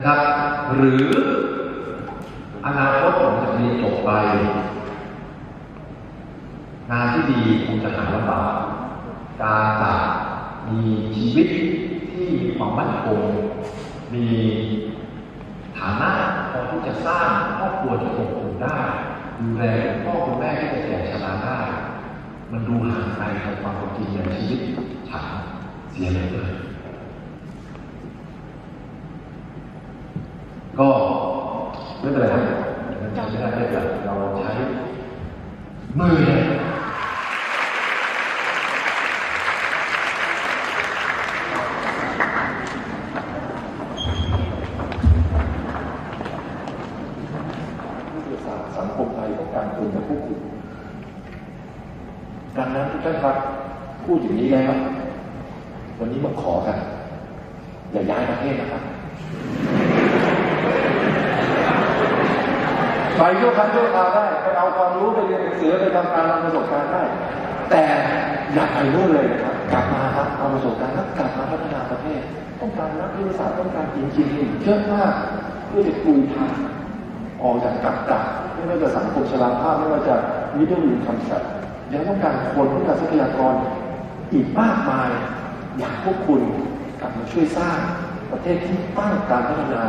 นะครับหรืออนาคตผมจะเรียนจบไป งานที่ดีคงจะหาลำบากการจะมีชีวิตที่มีความมั่นคงมีฐานะพอที่จะสร้างครอบครัวที่อบอุ่นได้ดูแลคุณพ่อคุณแม่ที่จะแก่ชราได้ มันดูห่างไกลจากความจริงในชีวิตฉันเสียเลย ก็ ไม่เป็นไรครับมันจำไม่ได้เลยครับเราใช้มือเนี่ยสังคมไทยต้องการคุณกับผู้คุณดังนั้นทุกท่านครับพูดอย่างนี้แล้ววันนี้มาขอกัน อย่าย้ายประเทศนะครับ ไปชั่วครั้งชั่วคราวได้ไปเอาความรู้ไปเรียนหนังสือไปทำการทำประสบการณ์ได้ แต่อย่าไปนู่นเลยนะครับกลับมาครับเอาประสบการณ์แล้วกลับมาพัฒนาประเทศต้องการนักวิทยาศาสตร์ต้องการจริงๆเยอะมากเพื่อจะคุยทางออกจากกักกักไม่ว่าจะสังคมชราภาพไม่ว่าจะมิดเดิลอินคัมสัตยังต้องการคนต้องการทรัพยากรอีกมากมายอยากพวกคุณกลับมาช่วยสร้างประเทศที่ตั้งการพัฒนา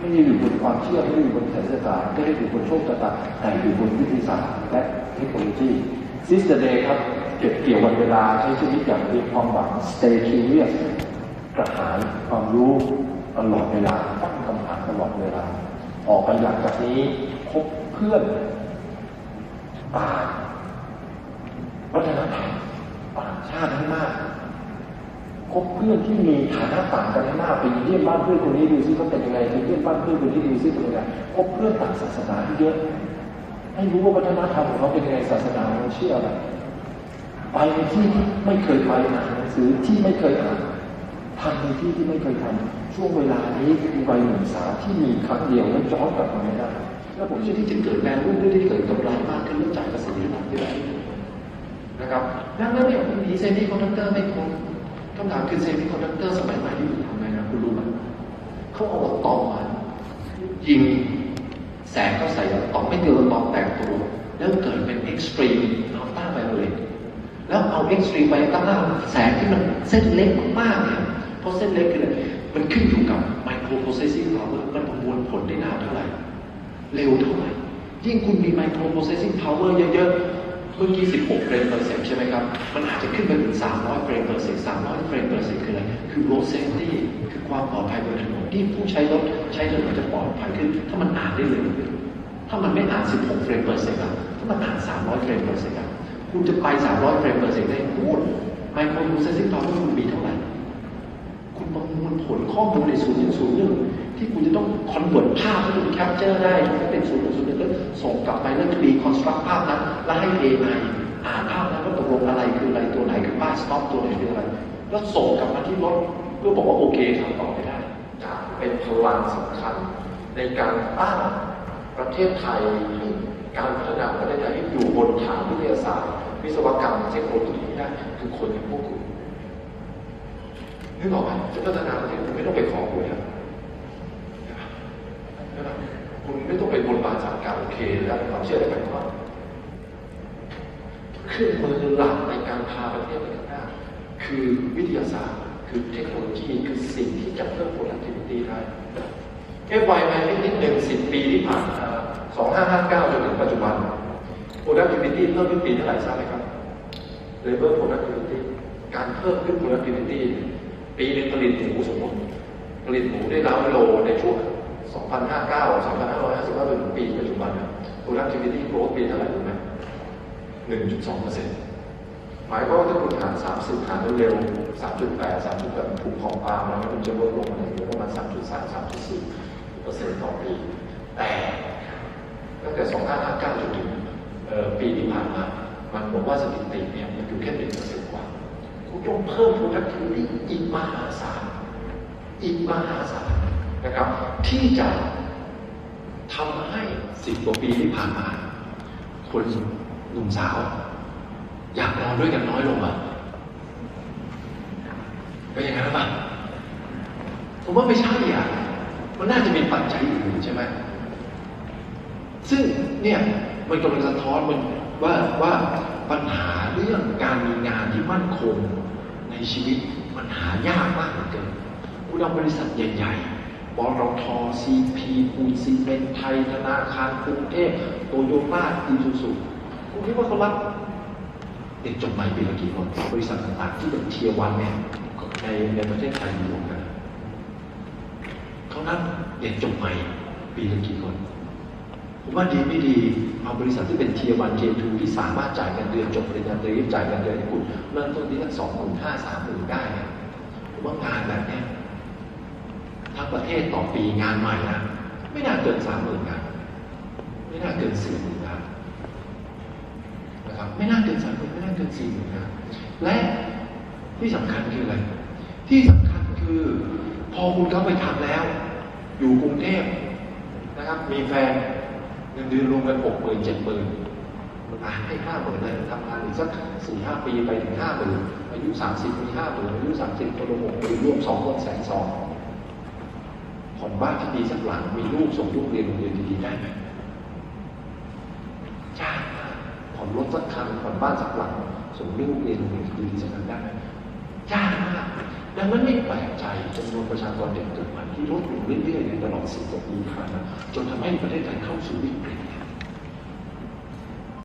ไม่ได้อยู่บนความเชื่อไม่ได้อยู่บนไสยศาสตร์ไม่ได้อยู่บนโชคชะตาแต่อยู่บนวิทยาศาสตร์และเทคโนโลยีซิสเตเดย์ครับเก็บเกี่ยววันเวลาใช้ชีวิตอย่างมีความหวัง stay curious กระหายความรู้ตลอดเวลาตั้งคำถามตลอดเวลา ออกไปหลังจากนี้พบเพื่อนต่างวัฒนธรรมต่างชาติให้มาก คบเพื่อนที่มีฐานะต่างกันมากไปเยี่ยมบ้านเพื่อนคนนี้ดูซิเขาเป็นยังไงไปเยี่ยมบ้านเพื่อนคนนี้ดูซิเป็นยังไงคบเพื่อนต่างศาสนาที่เยอะ ให้รู้ว่าวัฒนธรรมของเขาเป็นยังไงศาสนาเขาเชื่ออะไรไปในที่ที่ไม่เคยไปอ่านหนังสือที่ไม่เคยอ่านทำในที่ที่ไม่เคยทำช่วงเวลานี้คือวัยหนุ่มสาวที่มีครั้งเดียวแล้วย้อนกลับมาไม่ได้แล้วผมเชื่อที่จะเกิดแรงรุ่นที่เกิดกำไรมากขึ้นเนื่องจากประสิทธิภาพที่ไหนนะครับดังนั้นเนี่ยมีเซมิคอนดักเตอร์ไม่พ้น คำถามคือเซมิคอนดักเตอร์สมัยใหม่ที่อยู่ทำไงนะคุณรู้ไหมเขาเอาอะตอมมา ยิงแสงเข้าใส่อะตอมไม่เจออะตอมแตกตัวแล้วเกิดเป็นเอ็กซ์ตรีมอัลต้าไวโอเลตแล้วเอาเอ็กซ์ตรีมไวต้าแสงที่มันเส้นเล็กมากๆเนี่ยเพราะเส้นเล็กคืออะไรมันขึ้นอยู่กับไมโครโปรเซสซิ่งพาวเวอร์มันประมวลผลได้นานเท่าไหร่ เร็วเท่าไหร่ ยิ่งคุณมี micro processing power เยอะๆ มื่อกี้ 16 เฟรม per second ใช่ไหมครับ มันอาจจะขึ้นไปถึง 300 เฟรม per second 300 เฟรม per second คืออะไร คือ road safety คือความปลอดภัยบนถนนที่ผู้ใช้รถใช้ถนนจะปลอดภัยขึ้น ถ้ามันอ่านได้เร็วขึ้น ถ้ามันไม่อ่าน 16 เฟรม per second อะถ้ามันอ่าน 300 เฟรม per second อะคุณจะไป 300 เฟรม per second ได้พูด micro processing power คุณมีเท่าไหร่ คุณประมวลผลข้อมูลในศูนย์ถึงศูนย์หนึ่ง ที่คุณจะต้องคอนเวิร์ตภาพที่คุณแคปเจอร์ได้ให้เป็นศูนย์หนึ่งศูนย์หนึ่งแล้วส่งกลับไปแล้วรีคอนสตรักภาพนั้นแล้วให้ AI อ่านภาพนั้นว่าตกลงอะไรคืออะไรตัวไหนคือป้าสต็อปตัวไหนคืออะไร แล้วส่งกลับมาที่รถเพื่อบอกว่าโอเคทำต่อไปได้จะเป็นพลังสำคัญในการตั้งประเทศไทยการพัฒนาประเทศไทยให้อยู่บนฐานวิทยาศาสตร์ วิศวกรรมเทคโนโลยีได้คือคนอย่างพวกคุณนึกออกไหมจะพัฒนาประเทศไม่ต้องไปขอหวยนะใช่ปะใช่ปะ คุณไม่ต้องไปบนบานสารกาวโอเคแล้วความเชื่ออะไรกันว่าเครื่องมือหลักในการพาประเทศไปข้างหน้าคือวิทยาศาสตร์ คือเทคโนโลยีคือสิ่งที่จะเพิ่ม productivity ได้เอฟไวไปนิดหนึ่งสิบปีที่ผ่านมาสองห้าห้าเก้าจนถึงปัจจุบัน productivity เพิ่มขึ้นปีเท่าไหร่ทราบไหมครับ labor productivity การเพิ่มขึ้น productivity ปีหนึงผลิตหมูสมมติผลิตหมูได้ล้านโลในช่วง 2059 2555จนถึงปีปัจจุบันนี่ย productivity growth ปีเท่าไหร่รู้ไหม1.2เปอร์เซ็นต์หมายความว่าถ้าคุณหาร 30 หารเร็ว3.8 3.8ถูกของปาล์มแล้วมันจะลดลงมาเหลือประมาณ3.3 3.4เปอร์เซ็นต์ต่อปี แต่ตั้งแต่ 2559จนถึงเอ่อปีที่ผ่านมา มันบอกว่าสถิติเนี่ยมันอยู่แค่1เปอร์เซ็นต์กว่า คุณต้องเพิ่ม productivity อีกมหาศาลอีกมหาศาล นะครับ ที่จะทำให้10กว่าปีที่ผ่านมาคนหนุ่มสาว อยากนอนด้วยกันน้อยลงอะเป็นอย่างนั้นหรือเปล่าผมว่าไม่ใช่อะมันน่าจะมีปัจจัยอื่นใช่ไหมซึ่งเนี่ยมันกำลังสะท้อนมันว่าว่าปัญหาเรื่องการมีงานที่มั่นคงในชีวิตมันหายากมากเหลือเกินคุณเอาบริษัทใหญ่ ๆ บรทซีพีปูนซีเมนไทยธนาคารกรุงเทพโตโยต้าอีซูซูคุณคิดว่าเขารับเด็กจบใหม่ปีละกี่คนบริษัทต่างๆที่เป็นเทียร์วันเนี่ยในในประเทศไทยมีรวมกันเขานับเด็กจบใหม่ปีละกี่คนผมว่าดีไม่ดีเอาบริษัทที่เป็นเทียร์วันเทียทูที่สามารถจ่ายเงินเดือนจบปริญญาตรีจ่ายเงินเดือนให้คุณเริ่มต้นที่ตั้งสองหมื่นห้าสามหมื่นได้เนี่ยผมว่างานแบบเนี้ย ทั้งประเทศต่อปีงานใหม่นะไม่น่าเกินสามหมื่นงาน ไม่น่าเกินสี่หมื่นงานนะครับไม่น่าเกินสามหมื่นไม่น่าเกินสี่หมื่นงานและที่สำคัญคืออะไร ที่สำคัญคือ พอคุณเข้าไปทำแล้ว อยู่กรุงเทพนะครับ มีแฟนเงินเดือนรวมกันหกหมื่นเจ็ดหมื่นให้ห้าหมื่นเลยทำงานอีกสักสี่ห้าปีไปถึงห้าหมื่นอายุสามสิบมีห้าหมื่นอายุสามสิบคนละหกหมื่นรวมสองคนแสนสอง ผ่อนบ้านที่ดีสักหลังมีลูกส่งลูกเรียนโรงเรียนดีๆได้ไหมยากมาผ่อนรถสักคันผ่อนบ้านสักหลังส่งลูกเรียนโรงเรียนดีๆสักคันได้ไหมยากมากดังนั้นไม่แปลกใจจำนวนประชากรเด็กเกิดใหม่ที่ลดลงเรื่อยๆในตลอดสิบกว่าปีผ่านมาจนทำให้ประเทศไทยเข้าสู่วิกฤต